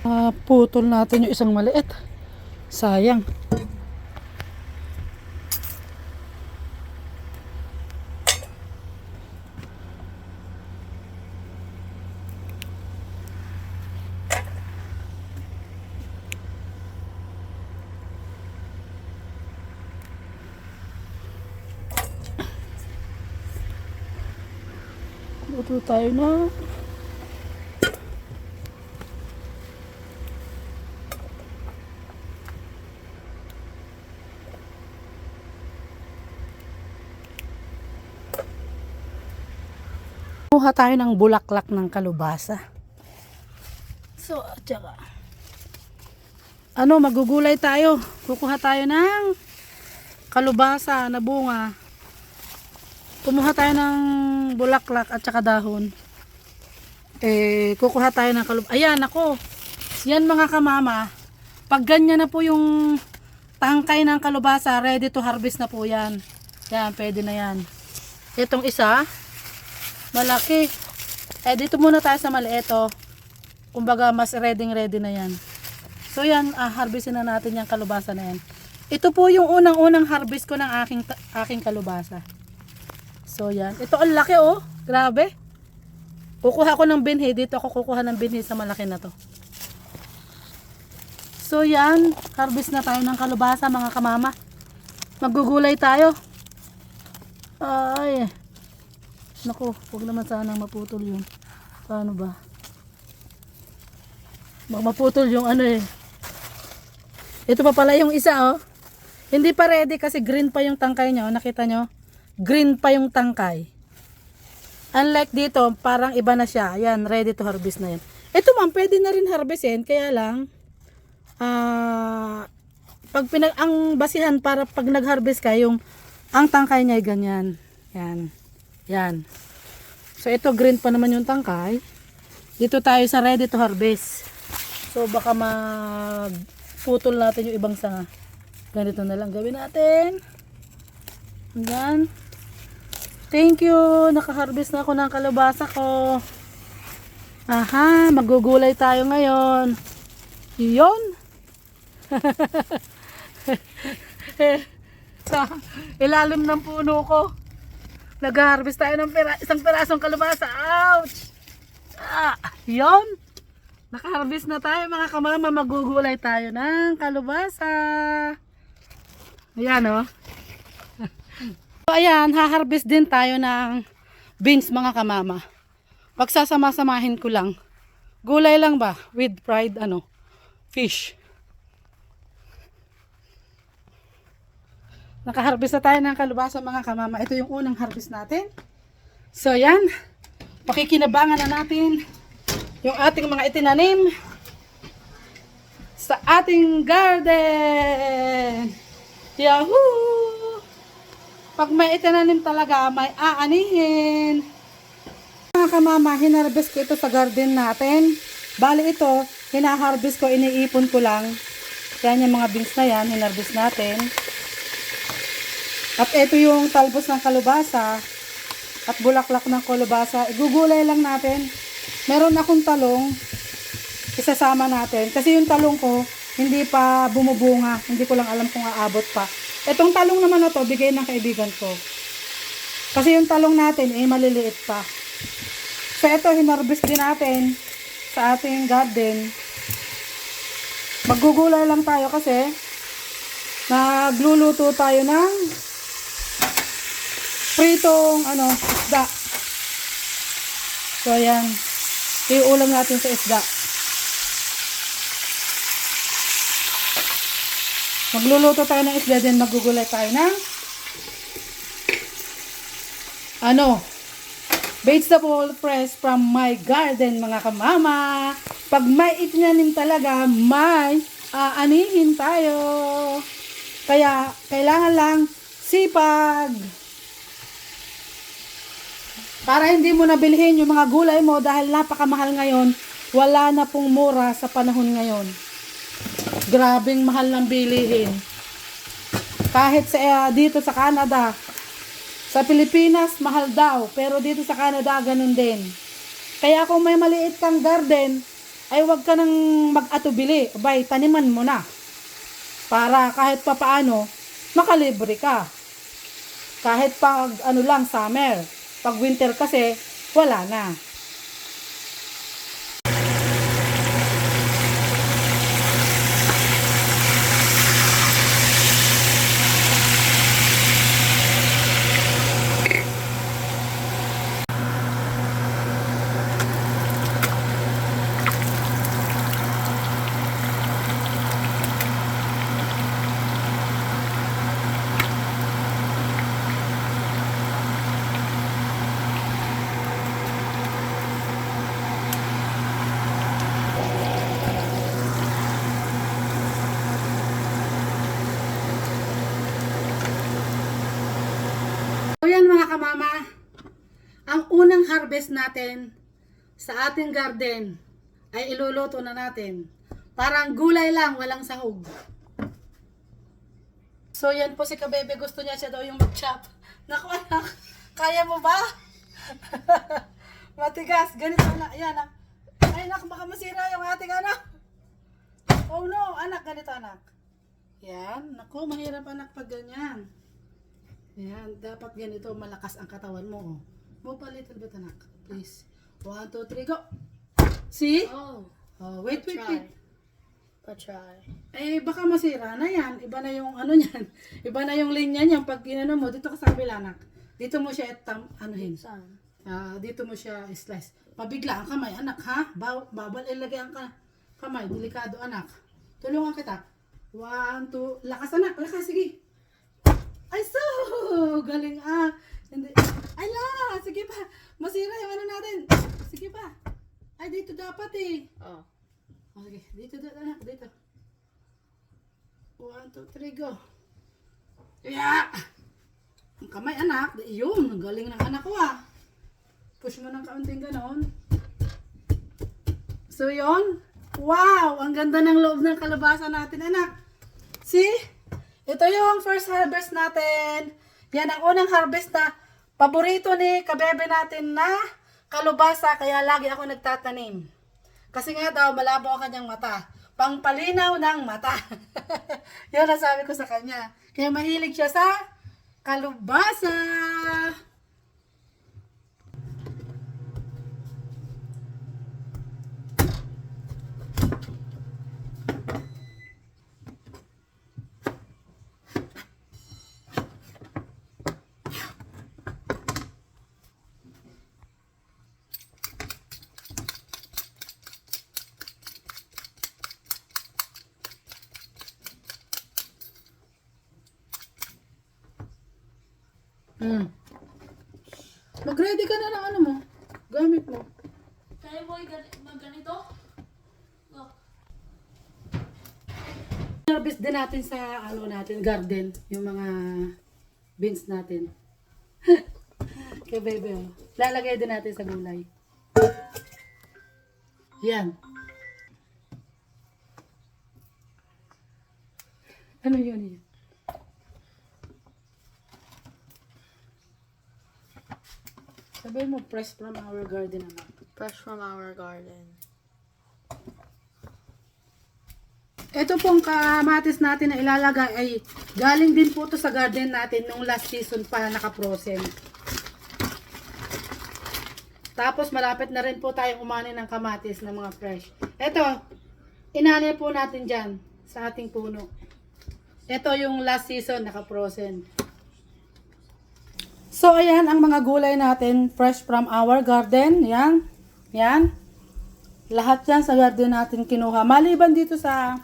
Ah, putol natin yung isang maliit. Sayang. Luto tayo na. Kuha tayo ng bulaklak ng kalubasa. So, at saka, ano, magugulay tayo. Kukuha tayo ng kalubasa na bunga. Kumuha tayo ng bulaklak at saka dahon. Eh, kukuha tayo ng kalubasa. Ayan, ako. Yan mga kamama. Pag ganyan na po yung tangkay ng kalubasa, ready to harvest na po yan. Yan, pwede na yan. Itong isa, malaki. Eh, dito muna tayo sa maliit, oh. Kumbaga, mas ready ready na yan. So, yan, ah, harvestin na natin yung kalubasa na yan. Ito po yung unang-unang harvest ko ng aking, aking kalubasa. So, yan. Ito, ang laki, oh. Grabe. Kukuha ko ng binhi. Dito ako kukuha ng binhi sa malaki na to. So, yan. Harvest na tayo ng kalubasa, mga kamama. Magugulay tayo. Ay. Naku, huwag naman sana maputol yun. Paano ba? Baka maputol yung ano eh. Ito pa pala yung isa oh. Hindi pa ready kasi green pa yung tangkay niya. oh. Nakita nyo? Green pa yung tangkay. Unlike dito, parang iba na siya. Ayan, ready to harvest na yan. Ito ma'am, pwede na rin harvestin. Kaya lang, ah, pag pinag, ang basihan para pag nag-harvest ka, yung, ang tangkay niya ay ganyan. Yan. Yan. So, ito green pa naman yung tangkay. Dito tayo sa ready to harvest. So, baka mag-putol natin yung ibang sanga. Ganito na lang gawin natin. Yan. Thank you. Nakaharvest na ako ng kalabasa ko. Aha, magugulay tayo ngayon. Yun. sa ilalim ng puno ko. Nag-harvest tayo ng pera, isang perasong kalabasa. Ouch! Ah, yun. Naka-harvest na tayo mga kamama. Magugulay tayo ng kalabasa. Ayan o. Oh. so, ayan, ha-harvest din tayo ng beans mga kamama. Pagsasama-samahin ko lang. Gulay lang ba? With fried ano, fish. Nakaharvest na tayo ng kalabasa mga kamama. Ito yung unang harvest natin. So yan. Pakikinabangan na natin yung ating mga itinanim sa ating garden. Yahoo! Pag may itinanim talaga, may aanihin. Mga kamama, hinarvest ko ito sa garden natin. Bali ito, hinaharvest ko, iniipon ko lang. Yan yung mga beans na yan, hinarvest natin. At ito yung talbos ng kalubasa at bulaklak ng kalubasa. Igugulay lang natin. Meron akong talong, isasama natin. Kasi yung talong ko, hindi pa bumubunga. Hindi ko lang alam kung aabot pa. Itong talong naman na to, bigay ng kaibigan ko. Kasi yung talong natin, eh, maliliit pa. So, ito, hinarvest din natin sa ating garden. Maggugulay lang tayo kasi nagluluto tayo ng pritong ano, isda. So, ayan. Iulam natin sa isda. Magluluto tayo ng isda din magugulay tayo ng ano, vegetable fresh from my garden mga kamama. Pag may itinanim talaga, may aanihin tayo. Kaya, kailangan lang sipag. Para hindi mo nabilhin yung mga gulay mo dahil napakamahal ngayon, wala na pong mura sa panahon ngayon. Grabing mahal ng bilihin. Kahit sa uh, dito sa Canada, sa Pilipinas mahal daw, pero dito sa Canada ganun din. Kaya kung may maliit kang garden, ay wag ka nang mag-atubili. Abay, taniman mo na. Para kahit papaano, makalibre ka. Kahit pag ano lang, summer. Pag winter kasi, wala na. So yan mga kamama, ang unang harvest natin sa ating garden ay iluluto na natin. Parang gulay lang, walang sahog. So yan po si Kabebe, gusto niya siya daw yung mag-chop. Naku anak, kaya mo ba? Matigas, ganito na, yan ah. Ay anak, baka masira yung ating anak. Oh no, anak, ganito anak. Yan, naku, mahirap anak pag ganyan. Yan, dapat ganito malakas ang katawan mo. Oh. Move a little bit, anak. Please. One, two, three, go. See? Oh, Oh, wait, wait, wait. Pa-try. Eh, baka masira na yan. Iba na yung ano niyan. Iba na yung linya niyan. Pag inano mo, dito ka sa kabila, anak. Dito mo siya etam, anuhin. Saan? Ah, dito mo siya slice. Pabigla ang kamay, anak, ha? Baw, babal ilagay ang ka, kamay. Delikado, anak. Tulungan kita. One, two, lakas, anak. Lakas, sige. Ay, so! Galing, ah. Hindi. Ay, la! Sige pa. Masira yung ano natin. Sige pa. Ay, dito dapat eh. Oh. Oh, sige, dito, dito, anak, dito. One, two, three, go. Yeah! Ang kamay, anak. Yun, ang galing ng anak ko, ah. Push mo ng kaunting ganon. So, yun. Wow! Ang ganda ng loob ng kalabasa natin, anak. See? Ito yung first harvest natin. Yan ang unang harvest na paborito ni kabebe natin na kalubasa. Kaya lagi ako nagtatanim. Kasi nga daw, malabo ang kanyang mata. Pangpalinaw ng mata. Yun ang sabi ko sa kanya. Kaya mahilig siya sa kalubasa. Ka na ng ano mo. Gamit mo. Kaya mo mag-ganito? Look. Harvest din natin sa ano natin, garden. Yung mga beans natin. Kay bebe. oh. Lalagay din natin sa gulay. Yan. Ano yun yun? Sabi mo, press from our garden naman. Fresh from our garden. Ito pong kamatis natin na ilalagay ay galing din po to sa garden natin nung last season pa naka-frozen. Tapos malapit na rin po tayong umani ng kamatis na mga fresh. Ito, inani po natin dyan sa ating puno. Ito yung last season naka-frozen. So ayan ang mga gulay natin fresh from our garden. Yan. Yan. Lahat yan sa garden natin kinuha. Maliban dito sa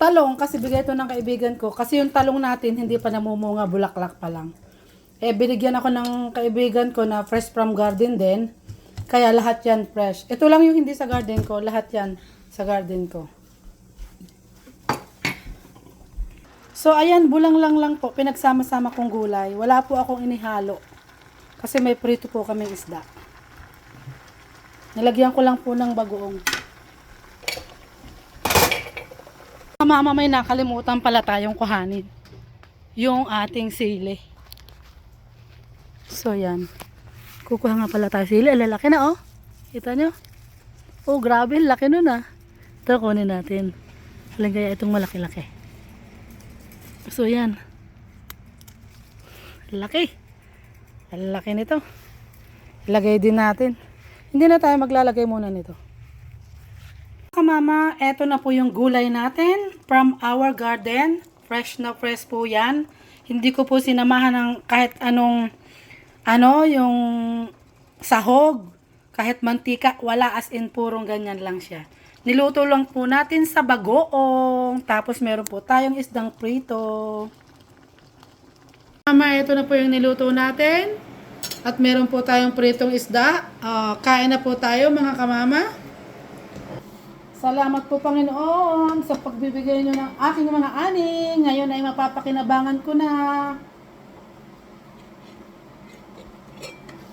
talong kasi bigay ito ng kaibigan ko. Kasi yung talong natin hindi pa namumunga, bulaklak pa lang. Eh binigyan ako ng kaibigan ko na fresh from garden din. Kaya lahat yan fresh. Ito lang yung hindi sa garden ko, lahat yan sa garden ko. So ayan, bulang lang lang po, pinagsama-sama kong gulay. Wala po akong inihalo. Kasi may prito po kaming isda. Nilagyan ko lang po ng bagoong. Mama, may nakalimutan pala tayong kuhanin. Yung ating sili. So, yan. Kukuha nga pala tayo sili. Lalaki na, oh. Kita nyo? Oh, grabe. Laki nun ah. Ito, kunin natin. Alin kaya itong malaki-laki. So, yan. Laki. Laki nito. Ilagay din natin. Hindi na tayo maglalagay muna nito. Kamama, eto na po yung gulay natin from our garden. Fresh na fresh po yan. Hindi ko po sinamahan ng kahit anong ano, yung sahog, kahit mantika, wala as in purong ganyan lang siya. Niluto lang po natin sa bagoong, tapos meron po tayong isdang prito. Mama, ito na po yung niluto natin. At meron po tayong pritong isda. Ah, kain na po tayo mga kamama. Salamat po Panginoon sa pagbibigay nyo ng aking mga ani. Ngayon ay mapapakinabangan ko na.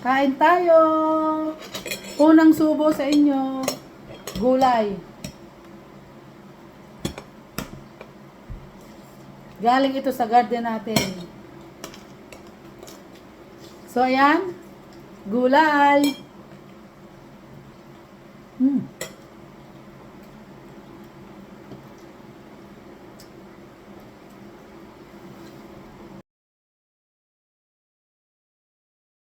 Kain tayo. Unang subo sa inyo. Gulay. Galing ito sa garden natin. So, ayan. Gulay.